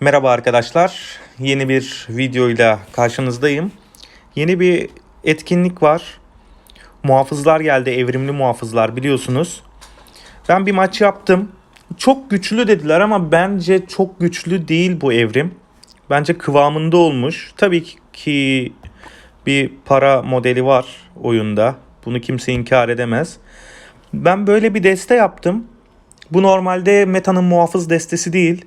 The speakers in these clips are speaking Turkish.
Merhaba arkadaşlar. Yeni bir videoyla karşınızdayım. Yeni bir etkinlik var. Muhafızlar geldi, evrimli muhafızlar biliyorsunuz. Ben bir maç yaptım. Çok güçlü dediler ama bence çok güçlü değil bu evrim. Bence kıvamında olmuş. Tabii ki bir para modeli var oyunda. Bunu kimse inkar edemez. Ben böyle bir deste yaptım. Bu normalde metanın muhafız destesi değil.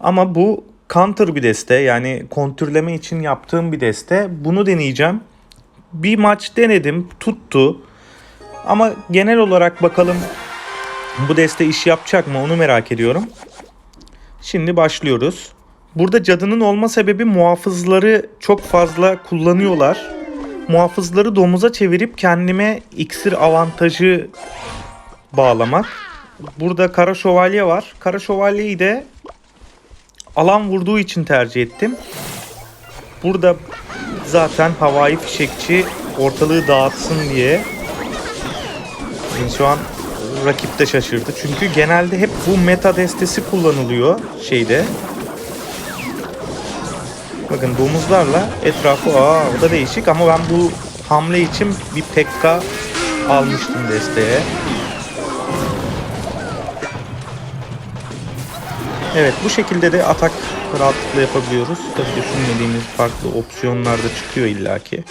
Ama bu counter bir deste yani kontürleme için yaptığım bir deste. Bunu deneyeceğim. Bir maç denedim tuttu. Ama genel olarak bakalım bu deste iş yapacak mı onu merak ediyorum. Şimdi başlıyoruz. Burada cadının olma sebebi muhafızları çok fazla kullanıyorlar. Muhafızları domuza çevirip kendime iksir avantajı bağlamak. Burada kara şövalye var. Kara şövalyeyi de alan vurduğu için tercih ettim. Burada zaten havai fişekçi ortalığı dağıtsın diye. Yani şu an rakip de şaşırdı. Çünkü genelde hep bu meta destesi kullanılıyor şeyde. Bakın domuzlarla etrafı aa o da değişik ama ben bu hamle için bir pekka almıştım desteğe. Evet bu şekilde de atak rahatlıkla yapabiliyoruz. Tabii düşünmediğimiz farklı opsiyonlar da çıkıyor illaki.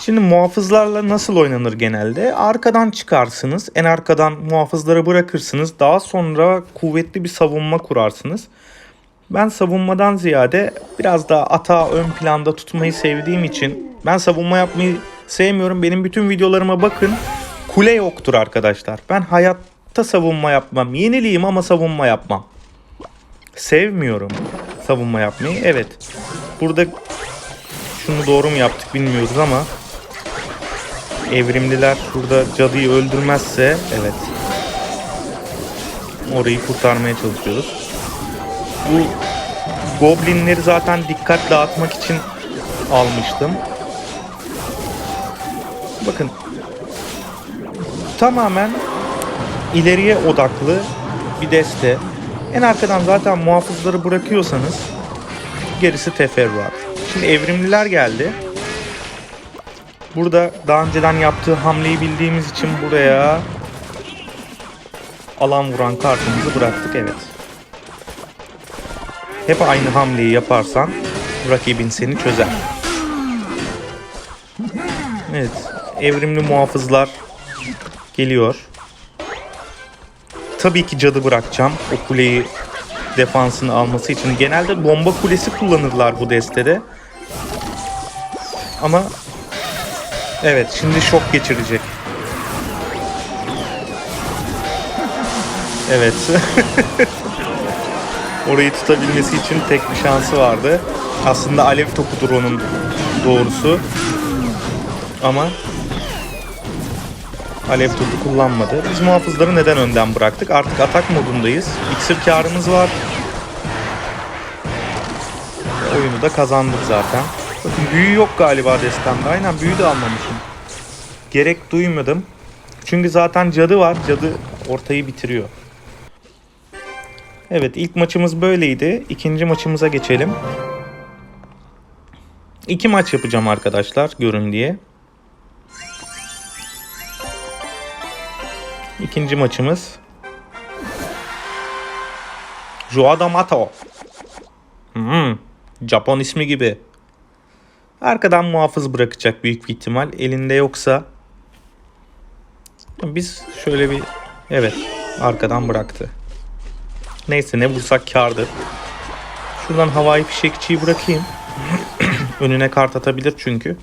Şimdi muhafızlarla nasıl oynanır genelde? Arkadan çıkarsınız. En arkadan muhafızları bırakırsınız. Daha sonra kuvvetli bir savunma kurarsınız. Ben savunmadan ziyade biraz daha atağı ön planda tutmayı sevdiğim için ben savunma yapmayı sevmiyorum. Benim bütün videolarıma bakın. Kule yoktur arkadaşlar. Ben hayatta savunma yapmam. Yeniliyim ama savunma yapmam. Sevmiyorum savunma yapmayı. Evet. Burada şunu doğru mu yaptık bilmiyoruz ama evrimliler şurada cadıyı öldürmezse evet orayı kurtarmaya çalışıyoruz. Bu goblinleri zaten dikkat dağıtmak için almıştım. Bakın tamamen ileriye odaklı bir deste. En arkadan zaten muhafızları bırakıyorsanız gerisi teferruat. Şimdi evrimliler geldi. Burada daha önceden yaptığı hamleyi bildiğimiz için buraya alan vuran kartımızı bıraktık evet. Hep aynı hamleyi yaparsan rakibin seni çözer. Evet. Evrimli muhafızlar geliyor. Tabii ki cadı bırakacağım. O kuleyi defansını alması için. Genelde bomba kulesi kullanırlar bu destede. Ama evet şimdi şok geçirecek. Evet. Orayı tutabilmesi için tek bir şansı vardı. Aslında alev topudur onun doğrusu. Ama alev topu kullanmadı. Biz muhafızları neden önden bıraktık? Artık atak modundayız. İksir karımız var. Oyunu da kazandık zaten. Bakın büyü yok galiba destemde. Aynen büyü de almamışım. Gerek duymadım. Çünkü zaten cadı var. Cadı ortayı bitiriyor. Evet ilk maçımız böyleydi. İkinci maçımıza geçelim. İki maç yapacağım arkadaşlar görün diye. İkinci maçımız. Joao Mato. Hmm, Japon ismi gibi. Arkadan muhafız bırakacak büyük bir ihtimal. Elinde yoksa. Biz şöyle bir... Evet arkadan bıraktı. Neyse ne vursak kardır. Şuradan havai fişekçiyi bırakayım. Önüne kart atabilir çünkü.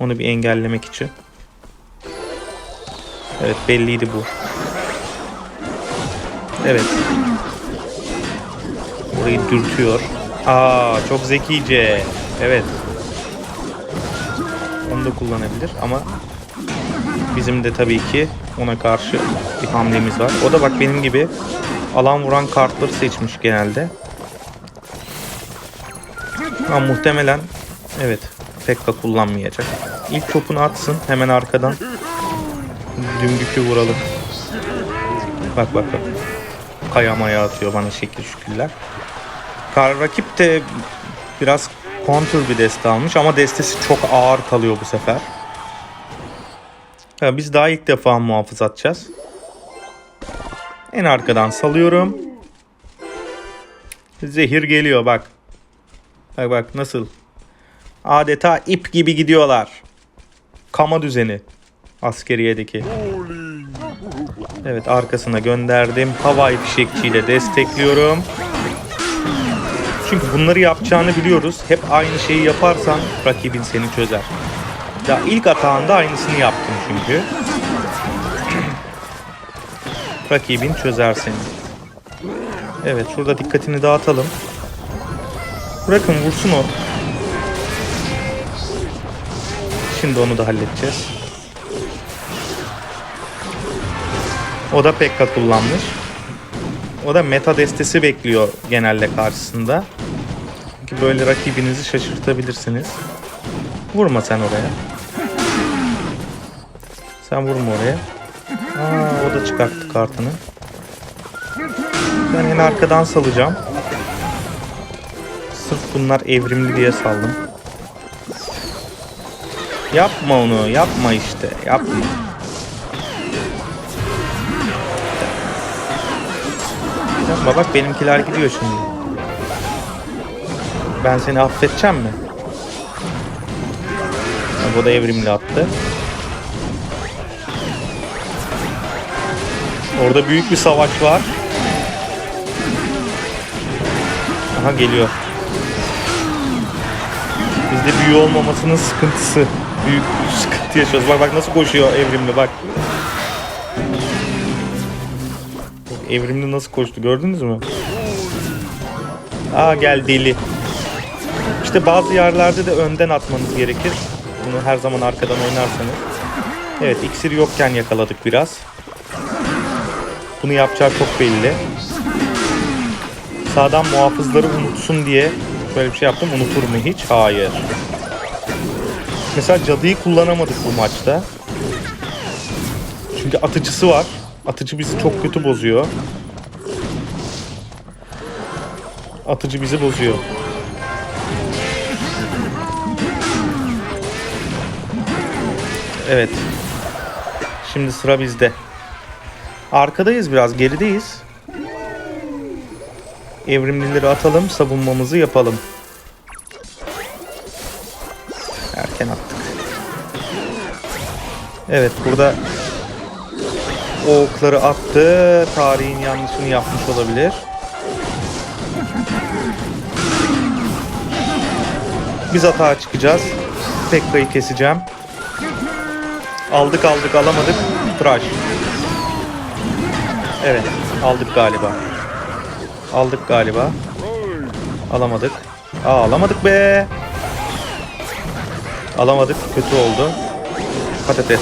Onu bir engellemek için. Evet belliydi bu. Evet. Orayı dürtüyor. Aa çok zekice. Evet. Onu da kullanabilir ama bizim de tabii ki ona karşı bir hamlemiz var. O da bak benim gibi alan vuran kartları seçmiş genelde. Ama muhtemelen evet Pekka kullanmayacak. İlk topunu atsın hemen arkadan dümdükü vuralım. Bak bak bak. Kaya maya atıyor bana şekil şükürler. Kar rakip de biraz kontur bir deste almış ama destesi çok ağır kalıyor bu sefer. Biz daha ilk defa muhafız atacağız. En arkadan salıyorum. Zehir geliyor bak. Bak bak nasıl. Adeta ip gibi gidiyorlar. Kama düzeni. Askeriyedeki. Evet arkasına gönderdim. Havai fişekçiyle destekliyorum. Çünkü bunları yapacağını biliyoruz. Hep aynı şeyi yaparsan rakibin seni çözer. Ya ilk atağında aynısını yaptım çünkü. Rakibin çözer seni. Evet şurada dikkatini dağıtalım. Bırakın vursun o. Şimdi onu da halledeceğiz. O da Pekka kullanmış. O da meta destesi bekliyor genelde karşısında. Çünkü böyle rakibinizi şaşırtabilirsiniz. Vurma sen oraya. Sen vurma oraya. Aa, o da çıkarttı kartını. Ben en arkadan salacağım. Sırf bunlar evrimli diye saldım. Yapma onu, yapma işte, yapma. Yapma bak benimkiler gidiyor şimdi. Ben seni affedeceğim mi? Bu da evrimli attı. Orada büyük bir savaş var. Aha geliyor. Bizde büyü olmamasının sıkıntısı. Büyük sıkıntı yaşıyoruz. Bak bak nasıl koşuyor evrimli bak. Evrimli nasıl koştu gördünüz mü? Aa gel deli. İşte bazı yerlerde de önden atmanız gerekir. Bunu her zaman arkadan oynarsanız. Evet iksir yokken yakaladık biraz. Bunu yapacağı çok belli. Sağdan muhafızları unutsun diye böyle bir şey yaptım. Unutur mu hiç? Hayır. Mesela cadıyı kullanamadık bu maçta. Çünkü atıcısı var. Atıcı bizi çok kötü bozuyor. Atıcı bizi bozuyor. Evet. Şimdi sıra bizde. Arkadayız biraz, gerideyiz. Evrimlileri atalım, savunmamızı yapalım. Erken attık. Evet, burada o okları attı. Tarihin yanlışını yapmış olabilir. Biz atağa çıkacağız. Pekka'yı keseceğim. Aldık aldık alamadık. Tıraş. Evet aldık galiba. Aldık galiba. Alamadık. Aa alamadık be. Alamadık. Kötü oldu. Patates.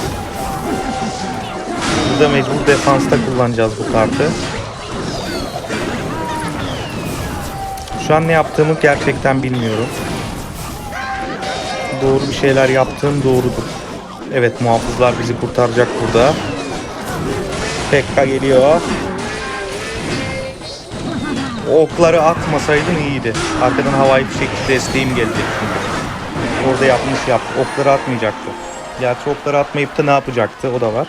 Burada mecbur defansta kullanacağız bu kartı. Şu an ne yaptığımı gerçekten bilmiyorum. Doğru bir şeyler yaptığım doğrudur. Evet muhafızlar bizi kurtaracak burada. Pekka geliyor. Okları atmasaydın iyiydi. Arkadan havai fişek desteğim gelecek çünkü. Orada yapmış yaptı. Okları atmayacaktı. Gerçi okları atmayıp da ne yapacaktı o da var.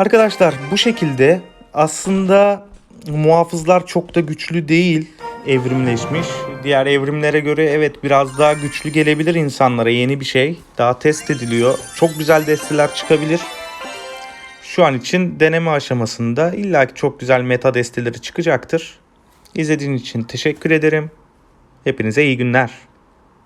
Arkadaşlar bu şekilde aslında muhafızlar çok da güçlü değil evrimleşmiş. Diğer evrimlere göre evet biraz daha güçlü gelebilir insanlara yeni bir şey. Daha test ediliyor. Çok güzel desteler çıkabilir. Şu an için deneme aşamasında illaki çok güzel meta desteleri çıkacaktır. İzlediğiniz için teşekkür ederim. Hepinize iyi günler.